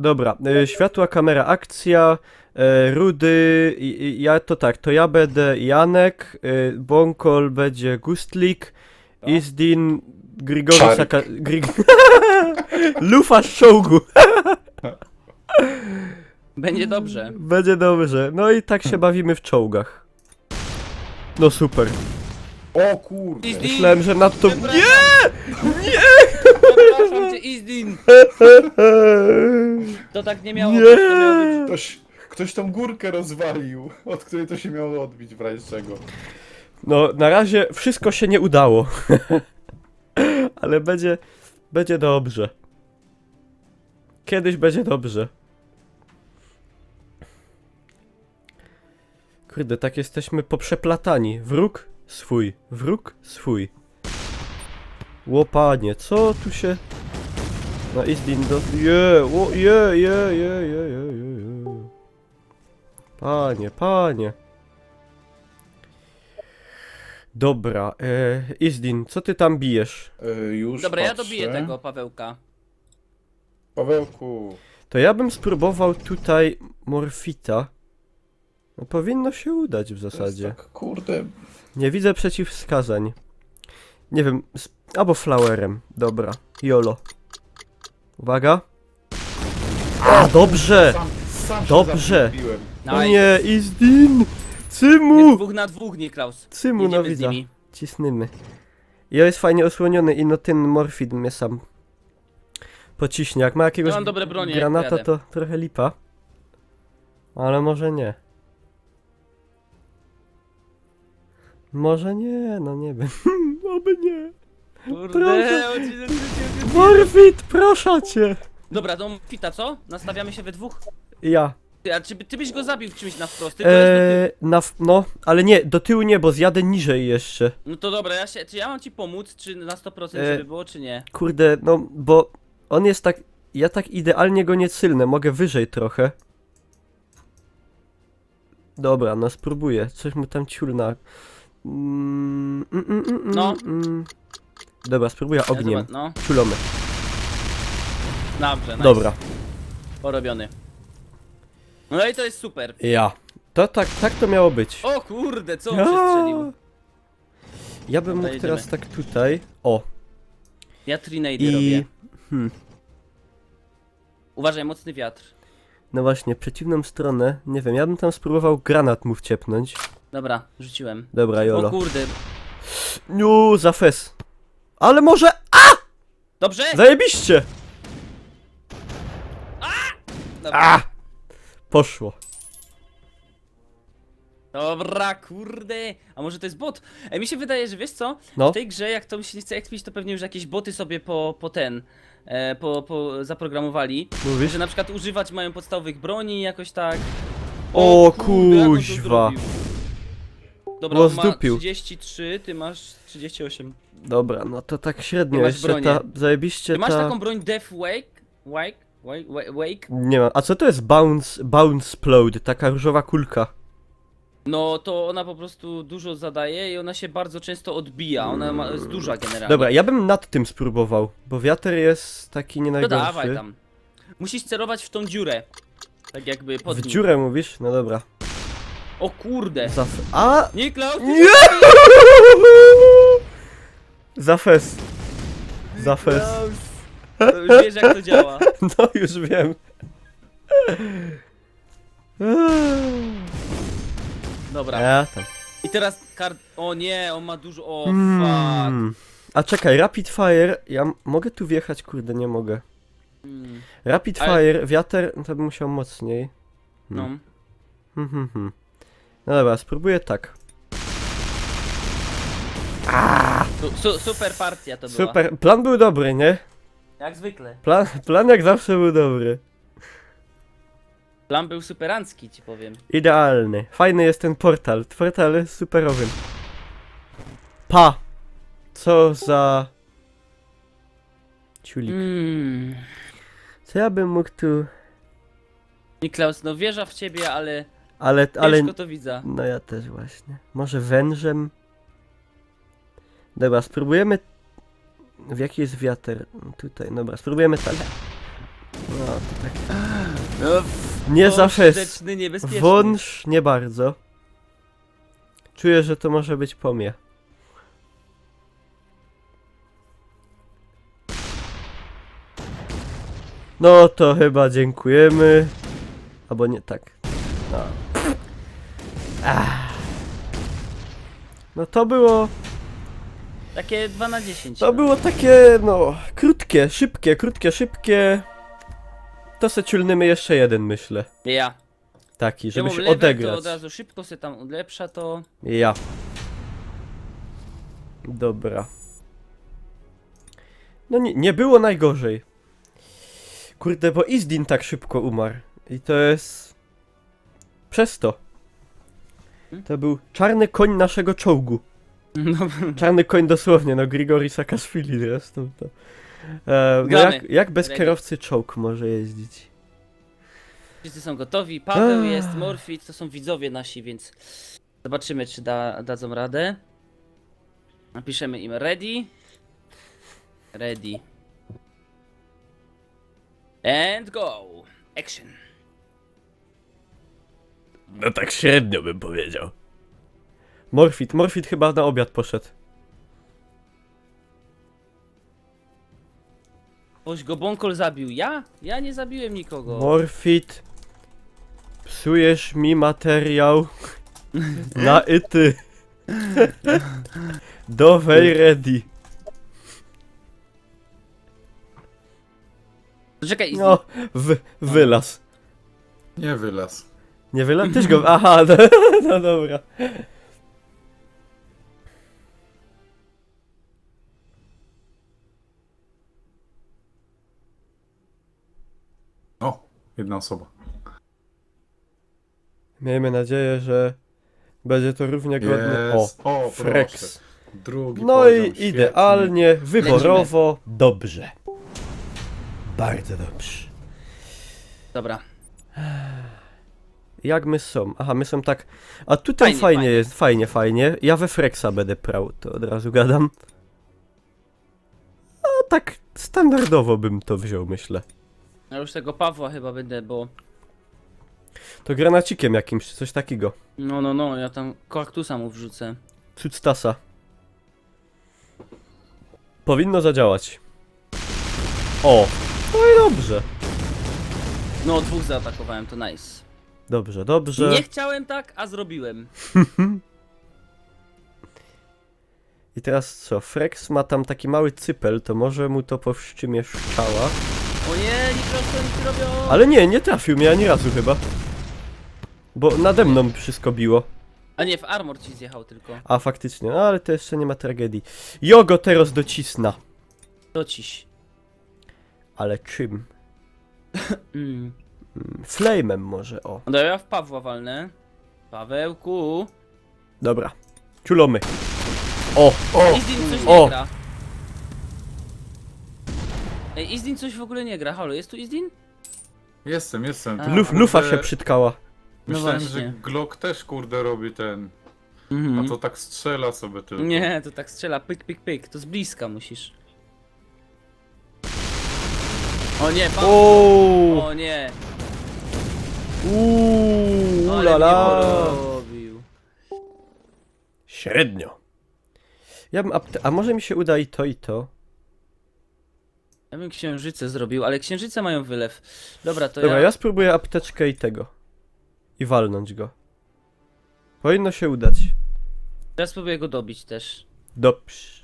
Dobra, e, światła, kamera, akcja, e, Rudy, i, i, ja to tak, to ja będę Janek, e, Bonkol będzie Gustlik, Tak. Izdin, Grigori Szarik. Saka... Grig... Lufa Shogu. Będzie dobrze. Będzie dobrze. No i tak się bawimy w czołgach. No super. O kurde. Myślałem, że nad to... Przepraszam. Nie! Izdin! To tak nie miało Nie! być, to miało być... Ktoś, ktoś tą górkę rozwalił, od której to się miało odbić w razie czego. No, na razie wszystko się nie udało. Ale będzie, będzie dobrze. Kiedyś będzie dobrze. Kurde, tak jesteśmy poprzeplatani. Wróg swój, wróg swój. Łopanie, co tu się... No i do... Je, ło, je, je, je, je, je, je, je. Panie, panie. Dobra, e, Izdin, co ty tam bijesz? E, już Dobra, ja patrzę. dobiję tego Pawełka. Pawełku. To ja bym spróbował tutaj Morfita. No, powinno się udać w to jest zasadzie. Tak, kurde. Nie widzę przeciwwskazań. Nie wiem, z, albo flowerem. Dobra, Jolo. Uwaga. A, dobrze! Sam, sam się Dobrze. zabiłem. O nie, Izdin! Jest Cymu! dwóch na dwóch, Niklaus. Cymu, no Jedziemy z widza. nimi. Cisnymy. Ja jest fajnie osłoniony i no ten morfin mnie sam pociśnie. Jak ma jakiegoś Ja mam dobre bronie, jak granata, to trochę lipa. Ale może nie. Może nie, no nie wiem. Oby nie. Kurde, Proszę. Morfit, proszę cię. Dobra, to Fita, co? Nastawiamy się we dwóch? Ja. Ty, a czy by- ty byś go zabił czymś na wprost? Ty to jest do Eee, na, f- no, ale nie, do tyłu nie, bo zjadę niżej jeszcze. No to dobra, ja się, czy ja mam ci pomóc, czy na 100% E, żeby było, czy nie? Kurde, no, bo on jest tak, ja tak idealnie go nie cylnę, mogę wyżej trochę. Dobra, no spróbuję, coś mu tam ciulna. Mm, mm, mm, mm, No. mm. Dobra, spróbuję ogniem, zobac- No, ciulomy. dobrze, nice. Dobra, Porobiony. No i to jest super. ja. To tak, tak to miało być. O kurde, co on Ja. przestrzelił? Ja bym Dobra, mógł teraz jedziemy. tak tutaj, o, Ja trinade i... robię. Hmm, Uważaj, mocny wiatr. no właśnie, przeciwną stronę, nie wiem, ja bym tam spróbował granat mu wciepnąć. Dobra, rzuciłem. Dobra, O jolo. kurde. Nu, za fes. Ale może... Dobrze? Zajebiście! Dobra. A! Poszło. Dobra, kurde. A może to jest bot? Ej, mi się wydaje, że wiesz co? No. W tej grze, jak to się nie chce ekspić, to pewnie już jakieś boty sobie po, po ten, e, po, po zaprogramowali. Mówisz? Że na przykład używać mają podstawowych broni jakoś tak. O, kurde, jak on to kuźwa. zrobił? Dobra, Bo on ma zdupił. 33, ty masz 38. Dobra, no to tak średnio Nie masz jeszcze broni. ta... Zajebiście Ty masz ta... taką broń Death Wake? Wake? Wake? Wake? Wake? Nie mam. A co to jest bounce... Bounce Plode? Taka różowa kulka. No to ona po prostu dużo zadaje i ona się bardzo często odbija. Ona ma, jest duża generalnie. Dobra, ja bym nad tym spróbował, bo wiatr jest taki nie No najgorszy. dawaj tam. Musisz celować w tą dziurę. Tak jakby pod W nim. dziurę mówisz? No dobra. O kurde. Za... A! Niklaus! Nie! Za fes. Za fes. To już wiesz jak to działa. No już wiem. Dobra. Ja tam. I teraz kart... O nie, on ma dużo... O fuck. Mm. A czekaj, Rapid Fire, ja m- mogę tu wjechać? Kurde, nie mogę. Mm, Rapid Ale- Fire, wiatr, no to bym musiał mocniej. No. Hmm, hmm, hmm. No dobra, spróbuję tak. Su, su, super partia to była. Super, plan był dobry, nie? Jak zwykle. Plan, plan jak zawsze był dobry. Plan był superancki, ci powiem. Idealny. Fajny jest ten portal. Portal jest superowy. Pa! Co za... Ciulik. Mm. Co ja bym mógł tu... Niklaus, no wierzę w ciebie, ale... Ale, ale... Ciężko to widzę. No ja też właśnie. Może wężem? Dobra, spróbujemy... W jaki jest wiatr? Tutaj, dobra, spróbujemy tak. No, to tak. No, Nie za fest. Rzeczny, niebezpieczny. Wąż nie bardzo. Czuję, że to może być pomie. No to chyba dziękujemy. Albo nie tak. No. Ach. No to było. Takie 2 na 10. To no. było takie, no, krótkie, szybkie, krótkie, szybkie. To se ciulnymy jeszcze jeden, myślę. Ja. Taki, żeby się odegrać. To od razu szybko się tam ulepsza to. Ja. Dobra. No nie, nie było najgorzej. Kurde, bo Izdin tak szybko umarł. I to jest... Przez to. To był czarny koń naszego czołgu. No, Czarny koń dosłownie, no Grigori Sakaszwili zresztą to. E, no Gramy. jak, jak bez Ready. kierowcy czołg może jeździć? wszyscy są gotowi. Paweł jest, Morfit, to są widzowie nasi, więc zobaczymy, czy da, dadzą radę. Napiszemy im ready. Ready. And go. Action. No tak średnio bym powiedział. Morfit, Morfit chyba na obiad poszedł. Ktoś go Bonkol zabił. Ja? Ja nie zabiłem nikogo. Morfit, psujesz mi materiał na ity. Do wej ready. Czekaj, No, w, wylaz. Nie wylaz. Nie? Tyś go... Aha, no, no dobra. O, jedna osoba. Miejmy nadzieję, że będzie to równie godne. O, Jest. O, Frex. Drugi No poziom, i świetnie. idealnie, wyborowo, dobrze. Bardzo dobrze. Dobra. Jak my są? Aha, my są tak. A tutaj Fajnie, fajnie, fajnie. jest, fajnie, fajnie. Ja we Frexa będę prał, to od razu gadam. A tak standardowo bym to wziął, myślę. Ja już tego Pawła chyba będę, bo... To granacikiem jakimś, czy coś takiego. No, no, no, ja tam kaktusa mu wrzucę. Cuctasa. Powinno zadziałać. O! No i dobrze. No, dwóch zaatakowałem, to nice. Dobrze, dobrze. Nie chciałem tak, a zrobiłem. I teraz co? Frex ma tam taki mały cypel, to może mu to powstrzymie szczała. O nie, ci robią? Ale nie, nie trafił mnie ani razu chyba. Bo nade mną wszystko biło. A nie, w armor ci zjechał tylko. A faktycznie, no ale to jeszcze nie ma tragedii. Jogo teraz docisna. Dociś. Ale czym? Mm. Mm, Flame'em może, o. No ja w Pawła walnę. Pawełku. Dobra. Ciulomy. O! O, Izdin coś O! nie gra. Ej, Izdin coś w ogóle nie gra. Halo, jest tu Izdin? jestem, jestem. A. Luf, lufa się przytkała. No Myślałem, właśnie. że Glock też kurde robi ten. Mhm. A to tak strzela sobie tylko. Nie, to tak strzela pyk, pyk, pyk. To z bliska musisz. O nie, Paweł. O! O nie. Uuu, Ale ulala. porobił. Średnio. Ja bym apte- A może mi się uda i to, i to? Ja bym księżyce zrobił, ale księżyce mają wylew. Dobra, to Dobra, ja... ja spróbuję apteczkę i tego. I walnąć go. Powinno się udać. ja spróbuję go dobić też. Dobrze.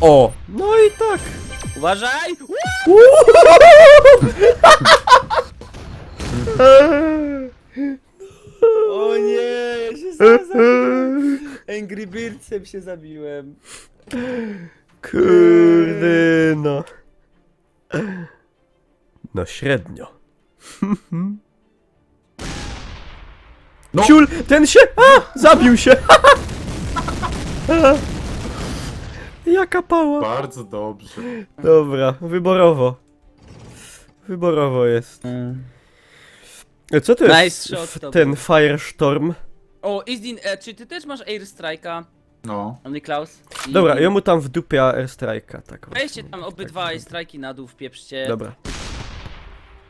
O! No i tak! Uważaj! O nie, ja się sam zabiłem. Angry Birdsem się zabiłem. Kurde no. No średnio. No. Ciul, ten się... A! Zabił się! Jaka pała. Bardzo dobrze. Dobra, wyborowo. Wyborowo jest. E, Co to jest Nice shot f- to ten był. Firestorm? O, Izdin, e, czy ty też masz Airstrike'a, No. Niklaus? I- Dobra, ja mu tam w dupie airstrike'a, tak. Weźcie tam obydwa Airstrike'i na dół, wpieprzcie. Dobra.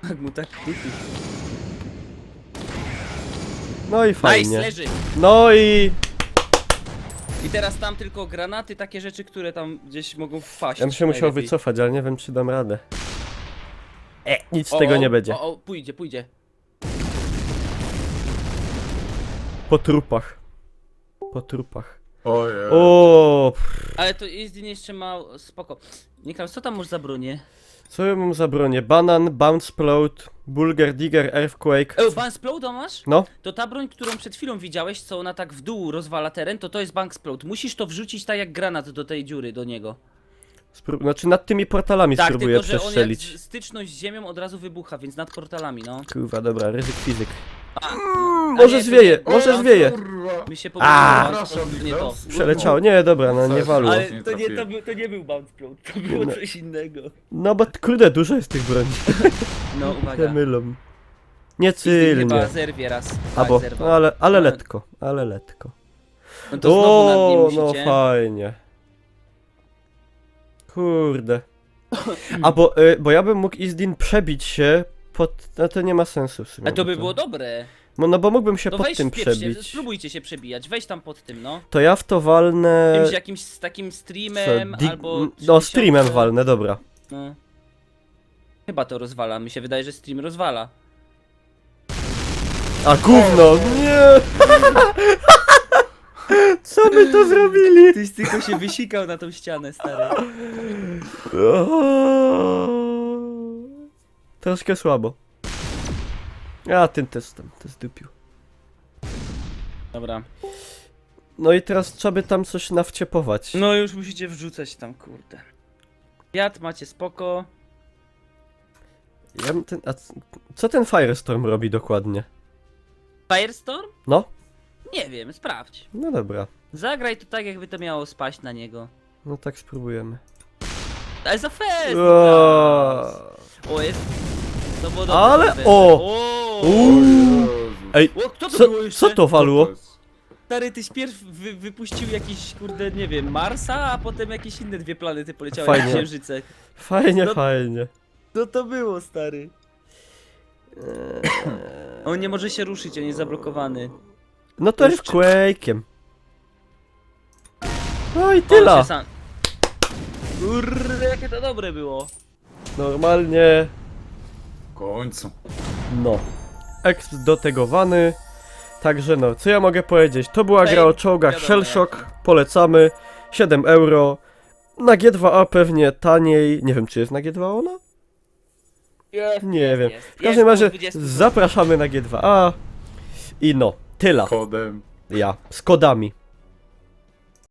Tak mu tak. No i Nice, fajnie. leży. No i I teraz tam tylko granaty, takie rzeczy, które tam gdzieś mogą wpaść. ja bym się musiał najlepiej. wycofać, ale nie wiem czy dam radę. E, nic z O, tego o, nie będzie. O, o, pójdzie, pójdzie. Po trupach. Po trupach. Ojej. O, pff, Ale to Izdin jeszcze ma spoko. Nikal, co tam masz za bronię? co ja mam za bronię? Banan, Bounce Plot, Bulgar Digger, Earthquake. E, Bank Splode masz? No, To ta broń, którą przed chwilą widziałeś, co ona tak w dół rozwala teren, to to jest Bank Splode. Musisz to wrzucić tak jak granat do tej dziury, do niego. spró- znaczy nad tymi portalami tak, spróbuję tylko że on jak przestrzelić. z- styczność z ziemią od razu wybucha, więc nad portalami, no. Kurwa, dobra, ryzyk fizyk. Mm, może zwieje, może zwieje. Kurwa. Mi się A! pomyliło, Przepraszam, nie to. Niklas. Przeleciało. Nie, dobra, no nie walło. Ale Nie to nie, to, trafiłem. był- to nie był Bounce to było No. coś innego. No bo kurde, dużo jest tych broni. No, Te uwaga. mylą. Nie Izdin chyba cylnie. zerwie raz. Albo, tak, no zerwał. ale, ale No. letko, ale letko. No to znowu nad nim O, musicie. no fajnie. Kurde. A bo, y, bo ja bym mógł Izdin przebić się pod... No to nie ma sensu w sumie. A to by było dobre. No, no bo mógłbym się To pod weź tym wpieprz się, przebić. spróbujcie się przebijać, weź tam pod tym, no. To ja w to walnę... Czymś jakimś z takim streamem dig- albo... No 3000. streamem walnę, dobra. No. Chyba to rozwala, mi się wydaje, że stream rozwala. A gówno, nie! Co my to zrobili? Tyś tylko się wysikał na tą ścianę, stary. Troszkę słabo. A, tym testem, to zdupił. Dobra. No i teraz trzeba by tam coś nawciepować. No już musicie wrzucać tam, kurde. Wiatr macie spoko. Ja bym ten, a c- co ten Firestorm robi dokładnie? Firestorm? No, Nie wiem, sprawdź. no dobra. Zagraj to tak, jakby to miało spaść na niego. No tak spróbujemy. Ale za fest! O, jest... To było dobre. Ale- dobre. o! Uuu. Ej, O, kto to co, było jeszcze? co to walło? Stary, tyś pierw wy, wypuścił jakiś, kurde, nie wiem, Marsa, a potem jakieś inne dwie planety poleciały Fajnie. jak księżyce. Fajnie, No- fajnie. No to było, stary. On nie może się ruszyć, on jest zablokowany. No to jest Quake'iem. No i On tyle. się sam... Kurde, jakie to dobre było. Normalnie, końcu. no. Exp dotegowany. Także no, co ja mogę powiedzieć? To była Ej, gra o czołgach wiadomo Shellshock, polecamy. 7 euro. Na G2A pewnie taniej. Nie wiem, czy jest na G2 ona? Jest, Nie jest, wiem. Jest. W każdym Jest razie po 20 zapraszamy na G2A. I no, tyle. Kodem. Ja, z kodami.